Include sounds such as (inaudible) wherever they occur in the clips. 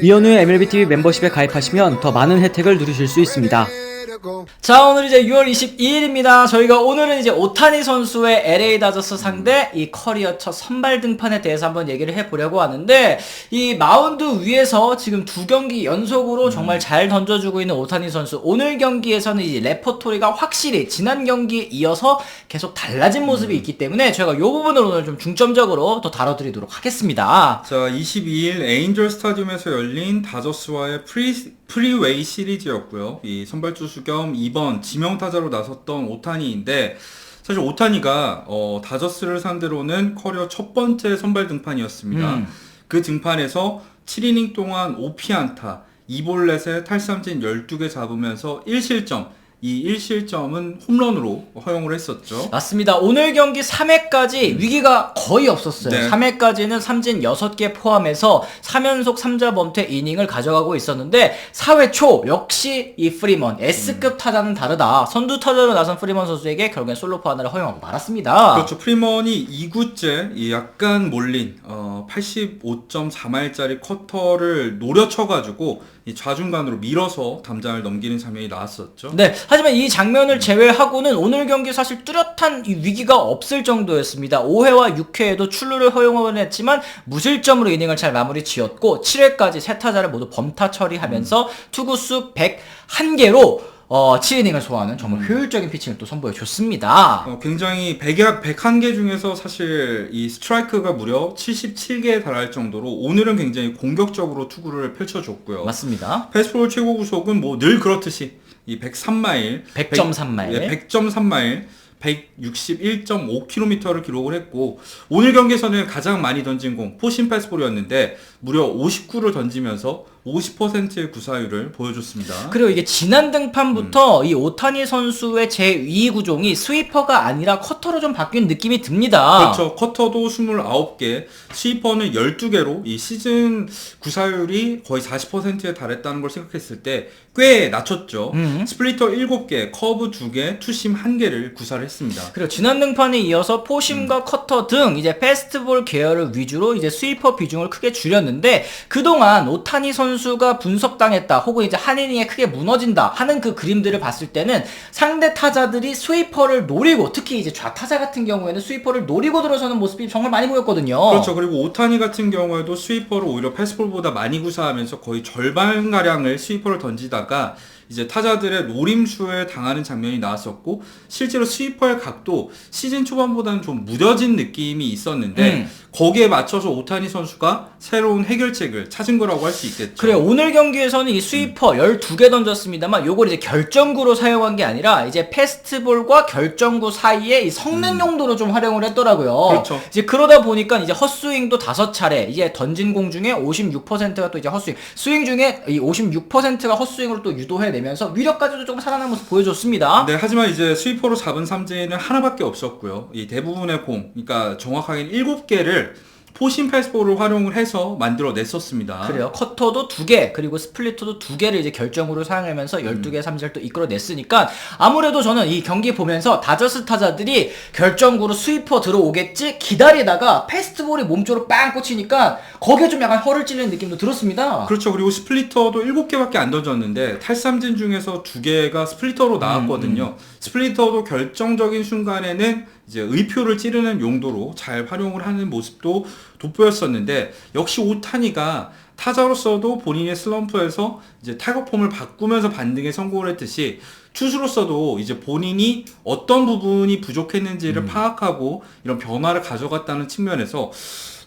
이현우의 MLBTV membership에 가입하시면 더 많은 혜택을 누리실 수 있습니다. 자 오늘 이제 6월 22일입니다. 저희가 오늘은 이제 오타니 선수의 LA 다저스 상대 이 커리어 첫 선발 등판에 대해서 한번 얘기를 해보려고 하는데 이 마운드 위에서 지금 두 경기 연속으로 정말 잘 던져주고 있는 오타니 선수 오늘 경기에서는 이제 레퍼토리가 확실히 지난 경기에 이어서 계속 달라진 모습이 있기 때문에 저희가 이 부분을 오늘 좀 중점적으로 더 다뤄드리도록 하겠습니다. 자, 22일 에인절 스타디움에서 열린 다저스와의 프리, 프리웨이 시리즈였고요. 이 선발 투수 겸 2번 지명타자로 나섰던 오타니인데 사실 오타니가 어, 다저스를 상대로는 커리어 첫 번째 선발 등판이었습니다. 음. 그 등판에서 7이닝 동안 5피안타, 2볼넷에 탈삼진 12개 잡으면서 1실점, 이 1실점은 홈런으로 허용을 했었죠. 맞습니다. 오늘 경기 3회까지 위기가 거의 없었어요. 네. 3회까지는 삼진 6개 포함해서 3연속 3자 범퇴 이닝을 가져가고 있었는데 4회 초 역시 이 프리먼 S급 타자는 다르다. 선두 타자로 나선 프리먼 선수에게 결국엔 솔로포 하나를 허용하고 말았습니다. 그렇죠. 프리먼이 2구째 이 약간 몰린 어, 85.4마일짜리 커터를 노려쳐가지고 이 좌중간으로 밀어서 담장을 넘기는 장면이 나왔었죠. 네, 하지만 이 장면을 제외하고는 오늘 경기 사실 뚜렷한 이 위기가 없을 정도였습니다. 5회와 6회에도 출루를 허용을 했지만 무실점으로 이닝을 잘 마무리 지었고 7회까지 세 타자를 모두 범타 처리하면서 투구수 101개로 어, 7이닝을 소화하는 정말 효율적인 피칭을 또 선보여 줬습니다. 어, 굉장히 100, 101개 중에서 사실 이 스트라이크가 무려 77개에 달할 정도로 오늘은 굉장히 공격적으로 투구를 펼쳐줬고요. 맞습니다. 패스볼 최고 구속은 뭐 늘 그렇듯이 이 103마일, 100.3마일. 예, 100.3마일, 161.5km를 기록을 했고 오늘 경기에서는 가장 많이 던진 공 포신 패스볼이었는데 무려 59를 던지면서 50%의 구사율을 보여줬습니다. 그리고 이게 지난 등판부터 이 오타니 선수의 제 2 구종이 스위퍼가 아니라 커터로 좀 바뀐 느낌이 듭니다. 그렇죠. 커터도 29개, 스위퍼는 12개로 이 시즌 구사율이 거의 40%에 달했다는 걸 생각했을 때 꽤 낮췄죠. 음. 스플리터 7개, 커브 2개, 투심 1개를 구사를 했습니다. 그리고 지난 등판에 이어서 포심과 커터 등 이제 페스트볼 계열을 위주로 이제 스위퍼 비중을 크게 줄였는데 그동안 오타니 선수 가 분석당했다 혹은 이제 한 이닝에 크게 무너진다 하는 그 그림들을 봤을 때는 상대 타자들이 스위퍼를 노리고 특히 이제 좌타자 같은 경우에는 스위퍼를 노리고 들어서는 모습이 정말 많이 보였거든요. 그렇죠. 그리고 오타니 같은 경우에도 스위퍼를 오히려 패스볼보다 많이 구사하면서 거의 절반 가량을 스위퍼를 던지다가 이제 타자들의 노림수에 당하는 장면이 나왔었고 실제로 스위퍼의 각도 시즌 초반보다는 좀 무뎌진 느낌이 있었는데 음. 거기에 맞춰서 오타니 선수가 새로운 해결책을 찾은 거라고 할 수 있겠죠. 그래 오늘 경기에서는 이 스위퍼 12개 던졌습니다만 요걸 이제 결정구로 사용한 게 아니라 이제 패스트볼과 결정구 사이에 이 성능 용도로 좀 활용을 했더라고요. 그렇죠. 이제 그러다 보니까 이제 헛스윙도 다섯 차례 이제 던진 공 중에 56%가 또 이제 헛스윙 스윙 중에 이 56%가 헛스윙으로 또 유도해 내면서 위력까지도 조금 살아난 모습 보여줬습니다. 네, 하지만 이제 스위퍼로 잡은 삼진은 하나밖에 없었고요. 이 대부분의 공, 그러니까 정확하게 7개를 포신 패스볼을 활용을 해서 만들어 냈었습니다. 그래요. 커터도 두 개, 그리고 스플리터도 두 개를 이제 결정으로 사용하면서 12개 삼진을 또 이끌어냈으니까 아무래도 저는 이 경기 보면서 다저스 타자들이 결정구로 스위퍼 들어오겠지 기다리다가 패스트볼이 몸쪽으로 빵 꽂히니까 거기에 좀 약간 허를 찔리는 느낌도 들었습니다. 그렇죠. 그리고 스플리터도 7개밖에 안 던졌는데 탈삼진 중에서 2개가 스플리터로 나왔거든요. 스플리터도 결정적인 순간에는 이제 의표를 찌르는 용도로 잘 활용을 하는 모습도 돋보였었는데 역시 오타니가 타자로서도 본인의 슬럼프에서 이제 타격폼을 바꾸면서 반등에 성공을 했듯이 투수로서도 이제 본인이 어떤 부분이 부족했는지를 파악하고 이런 변화를 가져갔다는 측면에서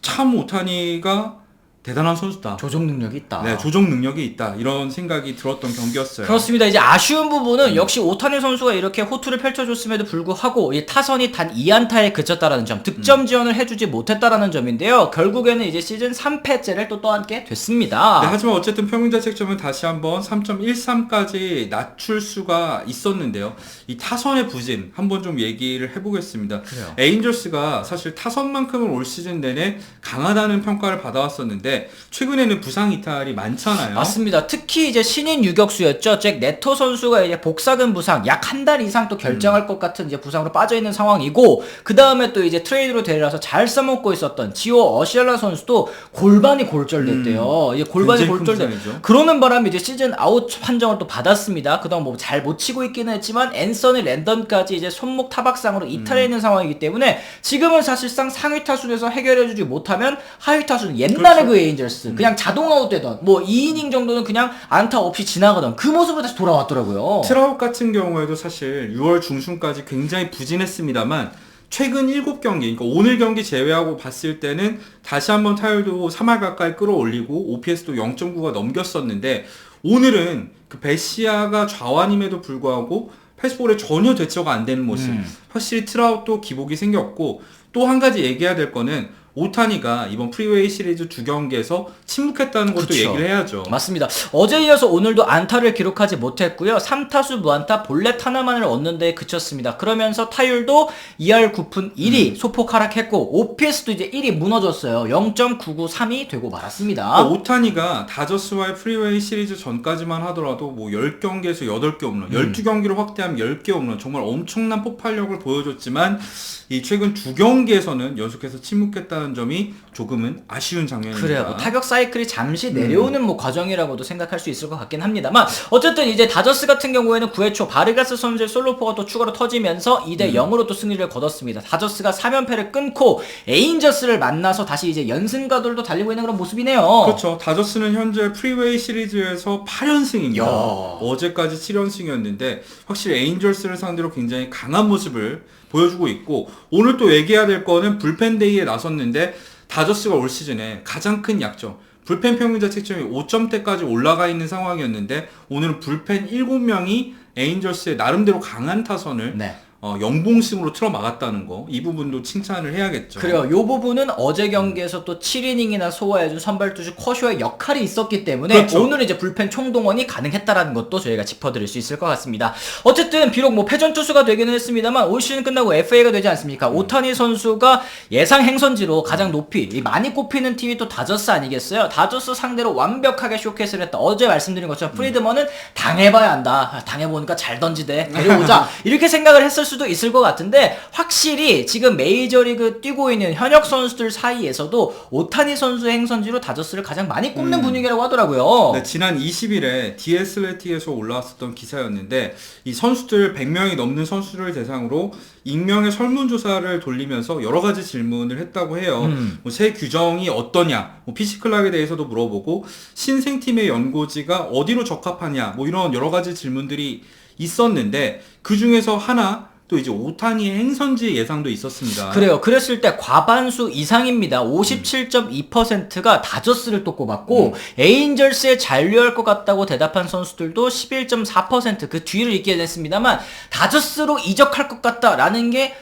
참 오타니가 대단한 선수다. 조종 능력이 있다. 네, 조정 능력이 있다. 이런 생각이 들었던 경기였어요. 그렇습니다. 이제 아쉬운 부분은 음. 역시 오타니 선수가 이렇게 호투를 펼쳐줬음에도 불구하고 이 타선이 단 2안타에 그쳤다라는 점, 득점 음. 지원을 해주지 못했다라는 점인데요. 결국에는 이제 시즌 3패째를 또 떠안게 됐습니다. 네, 하지만 어쨌든 평균 자책점은 다시 한번 3.13까지 낮출 수가 있었는데요. 이 타선의 부진 한번 좀 얘기를 해보겠습니다. 그래요. 에인절스가 사실 타선만큼은 올 시즌 내내 강하다는 평가를 받아왔었는데 최근에는 부상 이탈이 많잖아요. 맞습니다. 특히 이제 신인 유격수였죠. 잭 네토 선수가 이제 복사근 부상 약 한 달 이상 또 결정할 음. 것 같은 이제 부상으로 빠져 있는 상황이고 그 다음에 또 이제 트레이드로 데려와서 잘 써먹고 있었던 지오 어시엘라 선수도 골반이 골절됐대요. 이제 골반이 음. 굉장히 큰 골절돼. 부상이죠. 그러는 바람에 이제 시즌 아웃 판정을 또 받았습니다. 그동안 뭐 잘 못 치고 있기는 했지만 앤서니 랜던까지 이제 손목 타박상으로 이탈해 있는 상황이기 때문에 지금은 사실상 상위 타순에서 해결해주지 못하면 하위 타순 옛날에 그렇죠. 그 에인절스 그냥 자동 아웃되던 뭐 2이닝 정도는 그냥 안타 없이 지나가던 그 모습으로 다시 돌아왔더라고요. 트라웃 같은 경우에도 사실 6월 중순까지 굉장히 부진했습니다만 최근 7경기, 그러니까 오늘 경기 제외하고 봤을 때는 다시 한번 타율도 3할 가까이 끌어올리고 OPS도 0.9가 넘겼었는데 오늘은 그 베시아가 좌완임에도 불구하고 패스볼에 전혀 대처가 안 되는 모습. 음. 확실히 트라웃도 기복이 생겼고 또 한 가지 얘기해야 될 거는 오타니가 이번 프리웨이 시리즈 두 경기에서 침묵했다는 것도 그쵸. 얘기를 해야죠. 맞습니다. 어제 이어서 오늘도 안타를 기록하지 못했고요. 3타수 무안타 볼넷 하나만을 얻는 데 그쳤습니다. 그러면서 타율도 2할 9푼 1위 소폭 하락했고 OPS도 이제 1위 무너졌어요. 0.993이 되고 말았습니다. 어, 오타니가 다저스와의 프리웨이 시리즈 전까지만 하더라도 뭐 10경기에서 8개 홈런, 12경기로 확대하면 10개 홈런, 정말 엄청난 폭발력을 보여줬지만 이 최근 두 경기에서는 연속해서 침묵 했다는 점이 조금은 아쉬운 장면입니다. 그래요. 뭐 타격 사이클이 잠시 내려오는 뭐 과정이라고도 생각할 수 있을 것 같긴 합니다만 어쨌든 이제 다저스 같은 경우에는 9회 초 바르가스 선수의 솔로포가 또 추가로 터지면서 2대 0으로 또 승리를 거뒀습니다. 다저스가 3연패를 끊고 에인저스를 만나서 다시 이제 연승가들도 달리고 있는 그런 모습이네요. 그렇죠. 다저스는 현재 프리웨이 시리즈에서 8연승입니다. 야. 어제까지 7연승이었는데 확실히 에인절스를 상대로 굉장히 강한 모습을 보여주고 있고 오늘 또 얘기해야 될 거는 불펜 데이에 나섰는데 다저스가 올 시즌에 가장 큰 약점 불펜 평균 자책점이 5점대까지 올라가 있는 상황이었는데 오늘은 불펜 7명이 에인절스의 나름대로 강한 타선을 네. 어, 연봉승으로 틀어 막았다는 거 이 부분도 칭찬을 해야겠죠. 그래요. 요 부분은 어제 경기에서 또 7이닝이나 소화해준 선발 투수 커쇼의 역할이 있었기 때문에 그렇죠. 오늘 이제 불펜 총동원이 가능했다라는 것도 저희가 짚어드릴 수 있을 것 같습니다. 어쨌든 비록 뭐 패전 투수가 되기는 했습니다만 올 시즌 끝나고 FA가 되지 않습니까? 오타니 선수가 예상 행선지로 가장 높이 이 많이 꼽히는 팀이 또 다저스 아니겠어요? 다저스 상대로 완벽하게 쇼케이스를 했다. 어제 말씀드린 것처럼 프리드먼은 당해봐야 한다. 아, 당해보니까 잘 던지대. 데려오자. (laughs) 이렇게 생각을 했을 수도 있을 것 같은데 확실히 지금 메이저리그 뛰고 있는 현역 선수들 사이에서도 오타니 선수의 행선지로 다저스를 가장 많이 꼽는 분위기라고 하더라고요. 네, 지난 20일에 디에슬레틱에서 올라왔었던 기사였는데 이 선수들 100명이 넘는 선수를 대상으로 익명의 설문조사를 돌리면서 여러 가지 질문을 했다고 해요. 음. 뭐 새 규정이 어떠냐, 뭐 피지컬학에 대해서도 물어보고 신생팀의 연고지가 어디로 적합하냐, 뭐 이런 여러 가지 질문들이 있었는데 그 중에서 하나 또 이제 오타니의 행선지 예상도 있었습니다. 그래요. 그랬을 때 과반수 이상입니다. 57.2%가 다저스를 또 꼽았고 에인절스에 잔류할 것 같다고 대답한 선수들도 11.4%그 뒤를 잇게 됐습니다만 다저스로 이적할 것 같다라는 게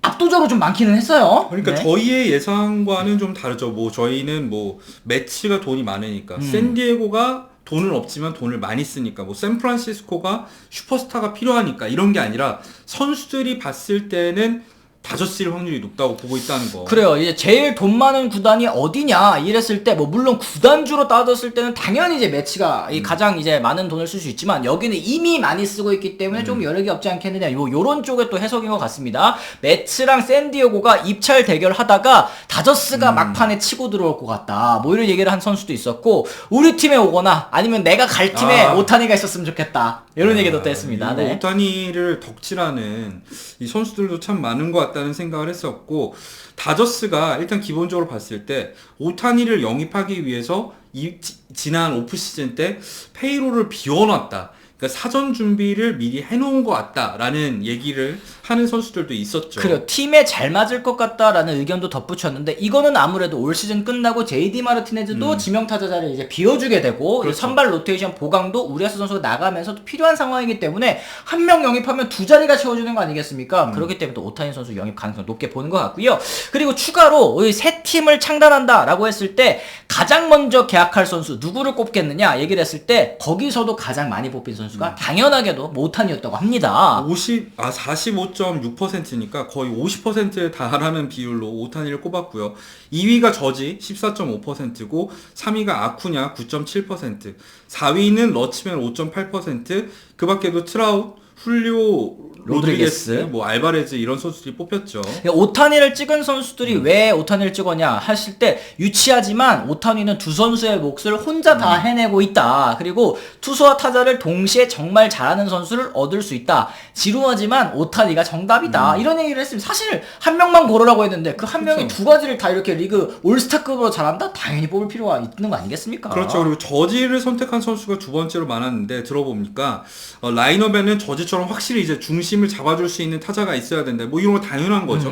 압도적으로 좀 많기는 했어요. 그러니까 네. 저희의 예상과는 좀 다르죠. 뭐 저희는 뭐 매치가 돈이 많으니까 음. 샌디에고가 돈은 없지만 돈을 많이 쓰니까. 뭐 샌프란시스코가 슈퍼스타가 필요하니까. 이런 게 아니라 선수들이 봤을 때는 다저스일 확률이 높다고 보고 있다는 거. 그래요. 이제 제일 돈 많은 구단이 어디냐 이랬을 때 뭐 물론 구단주로 따졌을 때는 당연히 이제 매치가 음. 이 가장 이제 많은 돈을 쓸 수 있지만 여기는 이미 많이 쓰고 있기 때문에 음. 좀 여력이 없지 않겠느냐. 요 요런 쪽에 또 해석인 것 같습니다. 매츠랑 샌디에고가 입찰 대결하다가 다저스가 음. 막판에 치고 들어올 것 같다. 뭐 이런 얘기를 한 선수도 있었고 우리 팀에 오거나 아니면 내가 갈 팀에 아. 오타니가 있었으면 좋겠다. 이런 얘기도 또 했습니다. 네. 오타니를 덕질하는 이 선수들도 참 많은 것 같다는 생각을 했었고 다저스가 일단 기본적으로 봤을 때 오타니를 영입하기 위해서 이, 지, 지난 오프 시즌 때 페이로를 비워놨다. 그러니까 사전 준비를 미리 해놓은 것 같다라는 얘기를 하는 선수들도 있었죠. 그래요. 팀에 잘 맞을 것 같다라는 의견도 덧붙였는데 이거는 아무래도 올 시즌 끝나고 JD 마르티네즈도 지명 타자 자리를 이제 비워주게 되고 음. 그렇죠. 선발 로테이션 보강도 우리아스 선수가 나가면서 또 필요한 상황이기 때문에 한 명 영입하면 두 자리가 채워주는 거 음. 아니겠습니까? 그렇기 때문에 또 오타니 선수 영입 가능성 높게 보는 것 같고요. 그리고 추가로 이새 팀을 창단한다라고 했을 때 가장 먼저 계약할 선수 누구를 꼽겠느냐 얘기를 했을 때 거기서도 가장 많이 뽑힌 선수 선수가 당연하게도 뭐 오탄이었다고 합니다. 50, 아, 45.6%니까 거의 50%에 달하는 비율로 오타니를 꼽았고요. 2위가 저지 14.5%고 3위가 아쿠냐 9.7%, 4위는 러치맨 5.8%, 그 밖에도 트라웃, 훌리오, 로드리게스. 로드리게스, 뭐 알바레즈 이런 선수들이 뽑혔죠. 그러니까 오타니를 찍은 선수들이 왜 오타니를 찍었냐 하실 때 유치하지만 오타니는 두 선수의 몫을 혼자 다 해내고 있다. 그리고 투수와 타자를 동시에 정말 잘하는 선수를 얻을 수 있다. 지루하지만 오타니가 정답이다. 이런 얘기를 했습니다. 사실 한 명만 고르라고 했는데 그 한 명이 두 가지를 다 이렇게 리그 올스타급으로 잘한다? 당연히 뽑을 필요가 있는 거 아니겠습니까? 그렇죠. 그리고 저지를 선택한 선수가 두 번째로 많았는데 들어보니까 어, 라인업에는 저지 처럼 확실히 이제 중심을 잡아줄 수 있는 타자가 있어야 된다. 뭐 이런 거 당연한 거죠.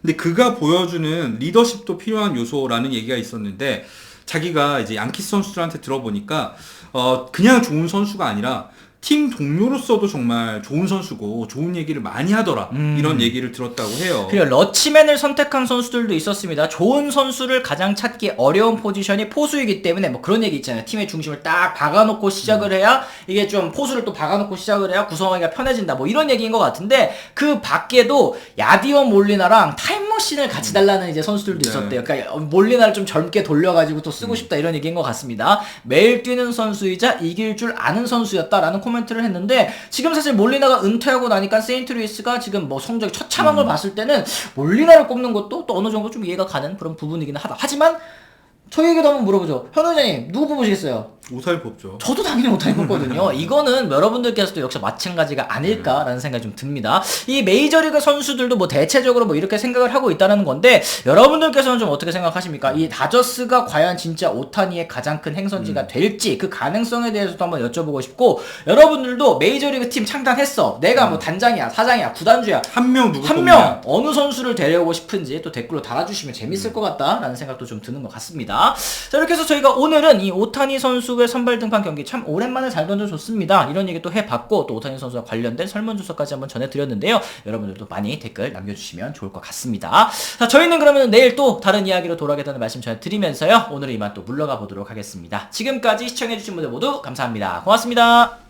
근데 그가 보여주는 리더십도 필요한 요소라는 얘기가 있었는데 자기가 이제 양키스 선수들한테 들어보니까 어 그냥 좋은 선수가 아니라 팀 동료로서도 정말 좋은 선수고 좋은 얘기를 많이 하더라 이런 얘기를 들었다고 해요. 그리고 러치맨을 선택한 선수들도 있었습니다. 좋은 선수를 가장 찾기 어려운 포지션이 포수이기 때문에 뭐 그런 얘기 있잖아요. 팀의 중심을 딱 박아놓고 시작을 해야 이게 좀 포수를 또 박아놓고 시작을 해야 구성하기가 편해진다. 뭐 이런 얘기인 것 같은데 그 밖에도 야디오 몰리나랑 타임머신을 같이 달라는 이제 선수들도 네. 있었대요. 그러니까 몰리나를 좀 젊게 돌려가지고 또 쓰고 싶다 이런 얘기인 것 같습니다. 매일 뛰는 선수이자 이길 줄 아는 선수였다라는 코멘 트를 했는데 지금 사실 몰리나가 은퇴하고 나니까 세인트루이스가 지금 뭐 성적이 처참한 걸 봤을 때는 몰리나를 꼽는 것도 또 어느 정도 좀 이해가 가는 그런 부분이긴 하다. 하지만 저희에게도 한번 물어보죠. 현 의장님 누구 뽑으시겠어요? 오살 뽑죠. 저도 당연히 못하는 거거든요. (laughs) 이거는 여러분들께서도 역시 마찬가지가 아닐까라는 생각이 좀 듭니다. 이 메이저리그 선수들도 뭐 대체적으로 뭐 이렇게 생각을 하고 있다는 건데 여러분들께서는 좀 어떻게 생각하십니까? 이 다저스가 과연 진짜 오타니의 가장 큰 행선지가 될지 그 가능성에 대해서도 한번 여쭤보고 싶고 여러분들도 메이저리그 팀 창단했어. 내가 뭐 단장이야, 사장이야, 구단주야. 한 명 누구 한 뽑냐? 명 어느 선수를 데려오고 싶은지 또 댓글로 달아주시면 재밌을 것 같다라는 생각도 좀 드는 것 같습니다. 자 이렇게 해서 저희가 오늘은 이 오타니 선수 의 선발 등판 경기 참 오랜만에 잘 던져줬습니다. 이런 얘기 또 해봤고 또 오타니 선수와 관련된 설문조사까지 한번 전해드렸는데요. 여러분들도 많이 댓글 남겨주시면 좋을 것 같습니다. 자 저희는 그러면 내일 또 다른 이야기로 돌아오겠다는 말씀 전해드리면서요. 오늘 이만 또 물러가 보도록 하겠습니다. 지금까지 시청해주신 분들 모두 감사합니다. 고맙습니다.